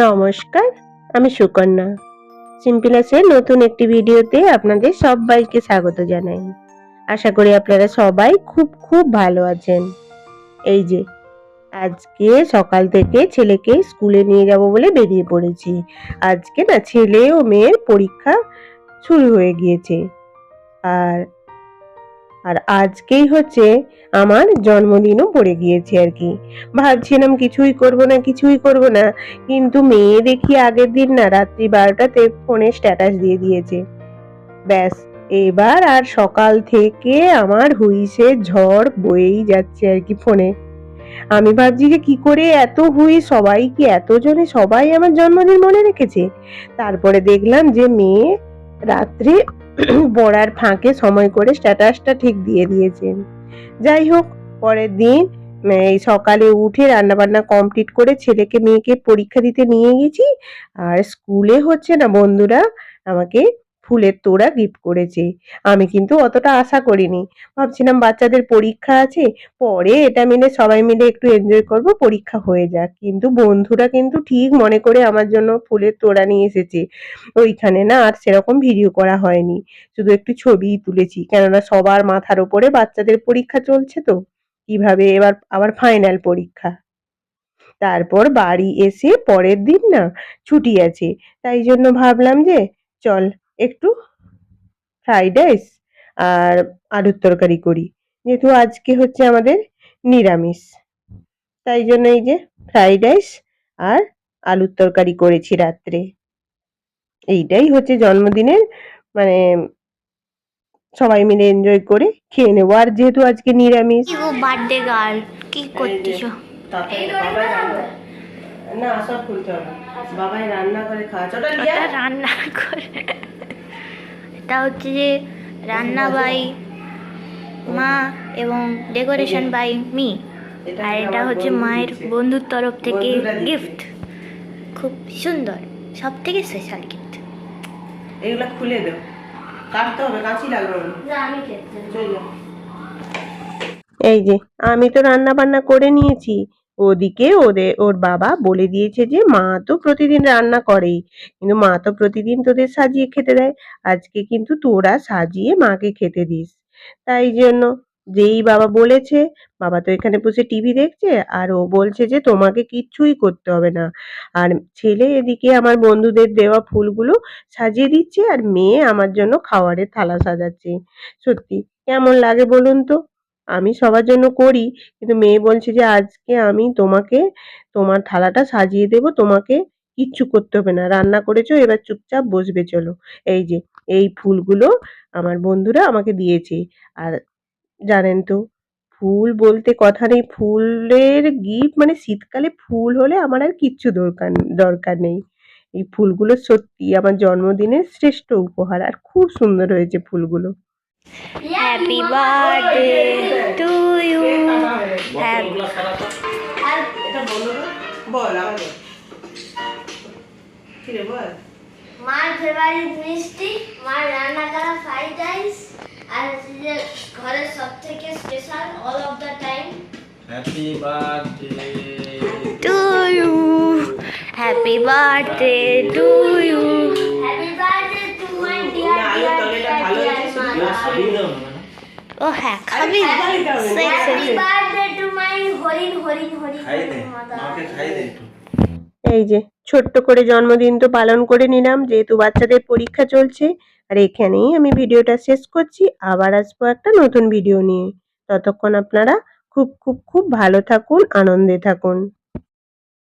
নমস্কার, আমি সুকন্যা। সিম্পিলাসের নতুন একটি ভিডিওতে আপনাদের সবাইকে স্বাগত জানাই। আশা করি আপনারা সবাই খুব খুব ভালো আছেন। এই যে, আজকে সকাল থেকে ছেলেকে স্কুলে নিয়ে যাব বলে বেরিয়ে পড়েছি। আজকে না ছেলে ও মেয়ের পরীক্ষা শুরু হয়ে গিয়েছে। আর আর আজকেই হচ্ছে আমার জন্মদিনও পড়ে গিয়েছে আর কি। ভাবছিলাম কিছুই করব না, কিছুই করব না, কিন্তু মেয়ে দেখি আগের দিন না, রাত্রি বারোটাতে ফোনে স্ট্যাটাস দিয়ে দিয়েছে। ব্যাস, এবার আর সকাল থেকে আমার হুইসে ঝড় বয়েই যাচ্ছে আর কি ফোনে। আমি ভাবছি যে কি করে এত হুই সবাই কি এতজনে সবাই আমার জন্মদিন মনে রেখেছে? তারপরে দেখলাম যে মেয়ে রাত্রে পড়ার ফাঁকে সময় করে স্ট্যাটাসটা ঠিক দিয়ে দিয়েছেন যাই হোক, পরের দিন এই সকালে উঠে রান্নাবান্না কমপ্লিট করে ছেলেকে, মেয়েকে পরীক্ষা দিতে নিয়ে গেছি। আর স্কুলে হচ্ছে না বন্ধুরা, আমাকে ফুলের তোড়া গিফট করেছে। আমি কিন্তু অতটা আশা করিনি। ভাবছিলাম বাচ্চাদের পরীক্ষা আছে, পরে এটা মিলে সবাই মিলে একটু এনজয় করব, পরীক্ষা হয়ে যাক। কিন্তু বন্ধুরা কিন্তু ঠিক মনে করে আমার জন্য ফুলের তোড়া নিয়ে এসেছে। ওইখানে না আর সেরকম ভিডিও করা হয়নি। শুধু একটু ছবিই তুলেছি। কেননা সবার মাথার ওপরে বাচ্চাদের পরীক্ষা চলছে তো। কীভাবে এবার আবার ফাইনাল পরীক্ষা? তারপর বাড়ি এসে পরের দিন না ছুটি আছে। তাই জন্য ভাবলাম যে, চল একটু ফ্রাইড রাইস আর আলুর তরকারি করি। যেহেতু আজকে হচ্ছে আমাদের নিরামিষ। তাই জন্য এই যে ফ্রাইড রাইস আর আলুর তরকারি করেছি রাত্রে। এইটাই হচ্ছে জন্মদিনের মানে সবাই মিলে এনজয় করে খেয়ে নেব। আর যেহেতু আজকে নিরামিষ বার্থডে গার্ল কি করতেছ? না সব খুলতে হবে। বাবাই রান্না করে খাওয়াচ্ছে। ওটা ওটা রান্না করে। এটা হচ্ছে যে রান্না বাই মা এবং ডেকোরেশন বাই মি। আর এটা হচ্ছে মায়ের বন্ধুর তরফ থেকে গিফট খুব সুন্দর। সব থেকে স্পেশাল গিফট এগুলো খুলে দেব কাটতে হবে কাঁচি লাগবে না। আমি এই যে আমি তো রান্না বান্না করে নিয়েছি। ওদিকে ওদের ওর বাবা বলে দিয়েছে যে, মা তো প্রতিদিন রান্না করেই, কিন্তু মা তো প্রতিদিন তোদের সাজিয়ে খেতে দেয়। আজকে কিন্তু তোরা সাজিয়ে মাকে খেতে দিস। তাই জন্য যেই বাবা বলেছে, বাবা তো এখানে বসে টিভি দেখছে, আর ও বলছে যে, তোমাকে কিচ্ছুই করতে হবে না। আর ছেলে এদিকে আমার বন্ধুদের দেওয়া ফুলগুলো সাজিয়ে দিচ্ছে, আর মেয়ে আমার জন্য খাওয়ারের থালা সাজাচ্ছে। সত্যি, কেমন লাগে বলুন তো? আমি সবার জন্য করি। কিন্তু মেয়ে বলছে যে, আজকে আমি তোমাকে, তোমার থালাটা সাজিয়ে দেব, তোমাকে কিচ্ছু করতে হবে না। রান্না করেছ, এবার চুপচাপ বসবে, চলো। এই যে, এই ফুলগুলো আমার বন্ধুরা আমাকে দিয়েছে। আর জানেন তো, ফুল বলতে কথা নেই। ফুলের গিফট মানে শীতকালে ফুল হলে আমার আর কিচ্ছু দরকার দরকার নেই। এই ফুলগুলো সত্যি আমার জন্মদিনের শ্রেষ্ঠ উপহার। আর খুব সুন্দর হয়েছে ফুলগুলো। হ্যাপি বার্থডে টু ইউ এটা বলো তো বল। আমাকে কি রে বল। মার ফেভারিট মিষ্টি মার রান্না করা ফ্রাইড রাইস আর হচ্ছে যে ঘরের সব থেকে special all of the time happy birthday to you happy birthday to you খাই দে একটু। এই যে ছোট্ট করে জন্মদিন তো পালন করে নিলাম যেহেতু বাচ্চাদের পরীক্ষা চলছে আর এখানেই আমি ভিডিওটা শেষ করছি। আবার আসব একটা নতুন ভিডিও নিয়ে। ততক্ষণ আপনারা খুব খুব খুব ভালো থাকুন আনন্দে থাকুন।